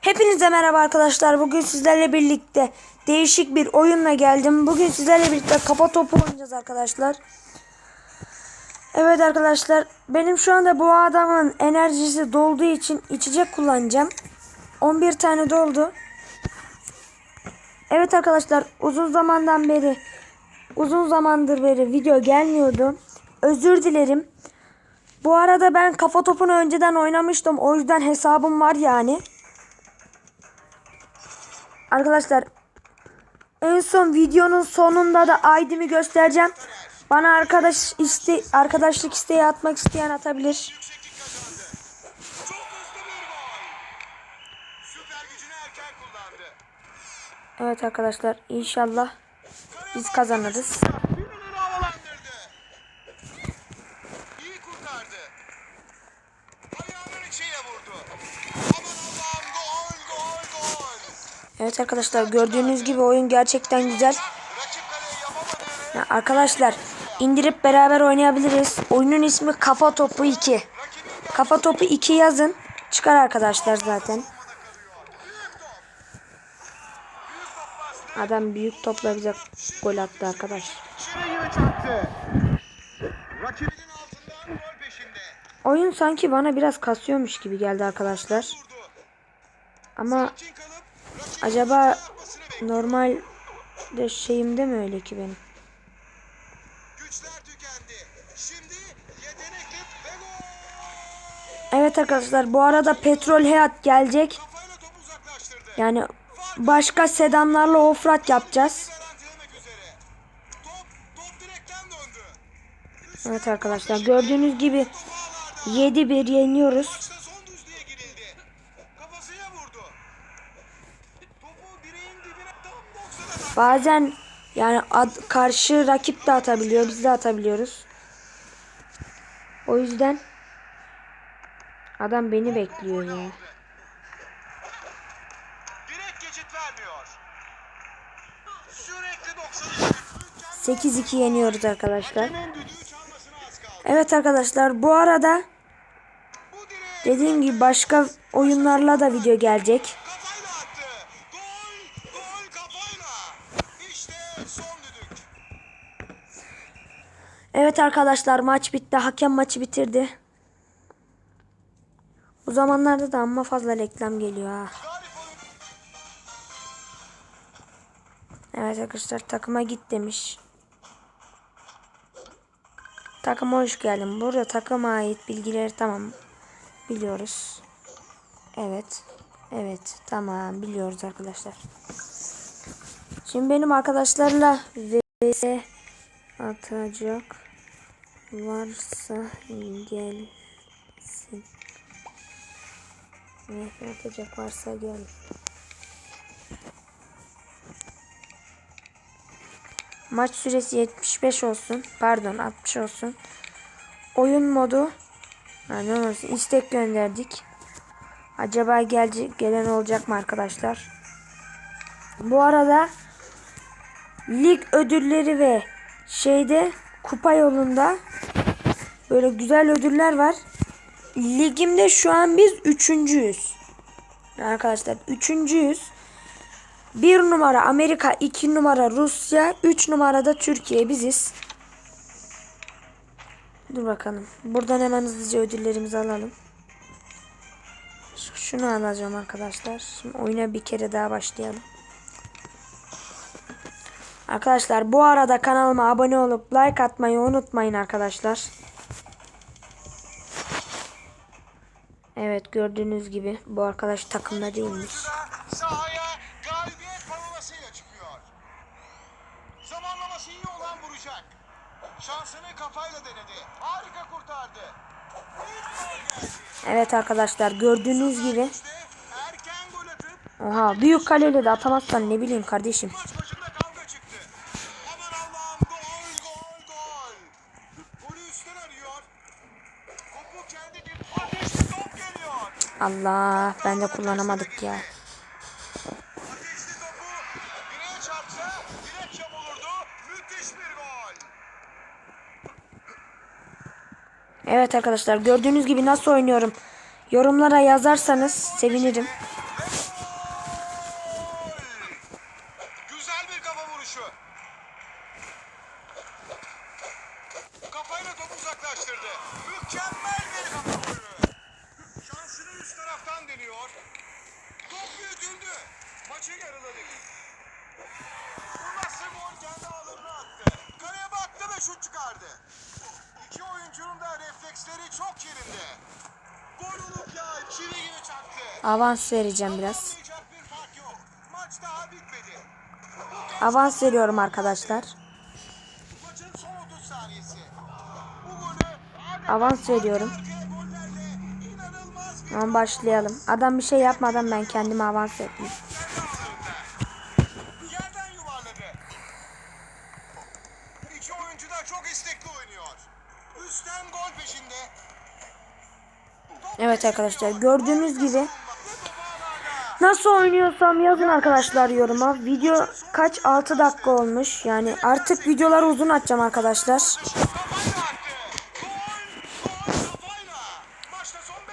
Hepinize merhaba arkadaşlar. Bugün sizlerle birlikte değişik bir oyunla geldim. Bugün sizlerle birlikte kafa topu oynayacağız arkadaşlar. Evet arkadaşlar. Benim şu anda bu adamın enerjisi dolduğu için içecek kullanacağım. 11 tane doldu. Evet arkadaşlar uzun zamandan beri uzun zamandır beri video gelmiyordu. Özür dilerim. Bu arada ben kafa topunu önceden oynamıştım. O yüzden hesabım var yani. Arkadaşlar en son videonun sonunda da ID'mi göstereceğim. Bana arkadaş iste arkadaşlık isteği atmak isteyen atabilir. Evet arkadaşlar inşallah biz kazanırız. İyi kurtardı. Ayağının içiyle vurdu. Evet arkadaşlar gördüğünüz gibi oyun gerçekten güzel. Ya arkadaşlar indirip beraber oynayabiliriz. Oyunun ismi Kafa Topu 2. rakibin Kafa Topu 2 yazın. Çıkar arkadaşlar zaten. Adam büyük topla bize gol attı arkadaş. Oyun sanki bana biraz kasıyormuş gibi geldi arkadaşlar. Ama acaba normal de şeyimde mi öyle ki benim? Evet arkadaşlar bu arada Petrol Hayat gelecek. Yani başka sedanlarla offroad yapacağız. Evet arkadaşlar gördüğünüz gibi Topu ağlarda. 7-1 yeniyoruz. Bazen yani ad- karşı rakip de atabiliyor biz de atabiliyoruz. O yüzden adam beni bekliyor ya. Direkt geçit vermiyor. Sürekli 90'a 8-2 yeniyoruz arkadaşlar. Evet arkadaşlar bu arada dediğim gibi başka oyunlarla da video gelecek. Evet arkadaşlar maç bitti. Hakem maçı bitirdi. Bu zamanlarda da amma fazla reklam geliyor ha. Evet arkadaşlar takıma git demiş. Takıma hoş geldin. Burada takıma ait bilgileri tamam biliyoruz. Evet. Evet tamam biliyoruz arkadaşlar. Şimdi benim arkadaşlarla vs atacak varsa gelsin. VS atacak varsa gel. Maç süresi 75 olsun. Pardon 60 olsun. Oyun modu. Ha, ne olsun istek gönderdik. Acaba gelecek gelen olacak mı arkadaşlar? Bu arada lig ödülleri ve şeyde kupa yolunda böyle güzel ödüller var. Ligimde şu an biz üçüncüyüz. Arkadaşlar üçüncüyüz. 1 numara Amerika, 2 numara Rusya, 3 numarada Türkiye biziz. Dur bakalım. Buradan hemen hızlıca ödüllerimizi alalım. Şunu alacağım arkadaşlar. Şimdi oyuna bir kere daha başlayalım. Arkadaşlar bu arada kanalıma abone olup like atmayı unutmayın arkadaşlar. Evet gördüğünüz gibi bu arkadaş takımda değilmiş. da sahaya galibiyet parolasıyla çıkıyor. Zamanlaması iyi olan vuracak. Şansını kafayla denedi. Harika kurtardı. Evet arkadaşlar gördüğünüz gibi. Oha büyük kaleyle de atamazsan ne bileyim kardeşim. maç başında kavga çıktı. Aman Allah'ım gol gol gol. Golü üstten arıyor. Topu kendi gibi ateşli top geliyor. Allah ben de kullanamadık ya. Evet arkadaşlar gördüğünüz gibi nasıl oynuyorum. Yorumlara yazarsanız sevinirim. Ve gol. geliyor. Top büyütüldü. Maçı yarıladık. Bu nasıl gol kendi ağlarına attı. Kaleye baktı ve şut çıkardı. İki oyuncunun da refleksleri çok yerinde. Gol olup ya çivi gibi çaktı. Avans vereceğim biraz. Maç daha bitmedi. Avans veriyorum arkadaşlar. Maçın son 30 saniyesi. Bu golü Avans veriyorum. Ama başlayalım. Adam bir şey yapmadan ben kendime avans ettim. kendi ağlarında. Yerden yuvarladı. İki oyuncu da çok istekli oynuyor. Gol peşinde. Evet arkadaşlar gördüğünüz gibi nasıl oynuyorsam yazın arkadaşlar yoruma. Video kaç 6 dakika olmuş. Yani artık videoları uzun atacağım arkadaşlar.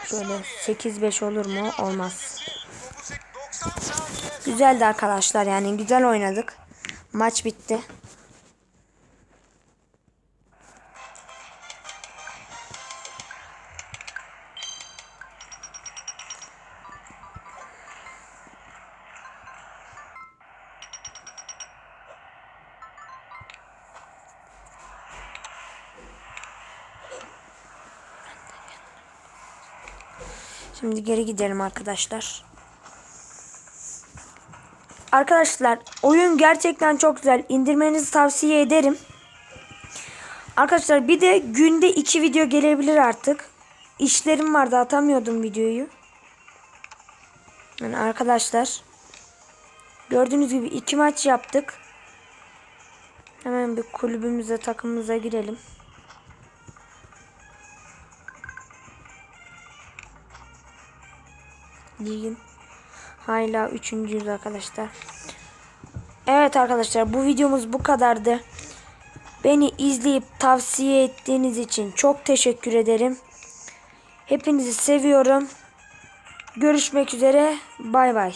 Şöyle saniye. 8-5 olur mu? Olmaz. Topu sek- 90 saniye. Güzeldi arkadaşlar yani güzel oynadık. Maç bitti. Şimdi geri gidelim arkadaşlar. Arkadaşlar oyun gerçekten çok güzel. İndirmenizi tavsiye ederim. Arkadaşlar bir de günde iki video gelebilir artık. İşlerim vardı atamıyordum videoyu. Yani arkadaşlar gördüğünüz gibi iki maç yaptık. Hemen bir kulübümüze takımımıza girelim. Ligin hala üçüncüyüz arkadaşlar. Evet arkadaşlar bu videomuz bu kadardı. Beni izleyip tavsiye ettiğiniz için çok teşekkür ederim. Hepinizi seviyorum. Görüşmek üzere. Bay bay.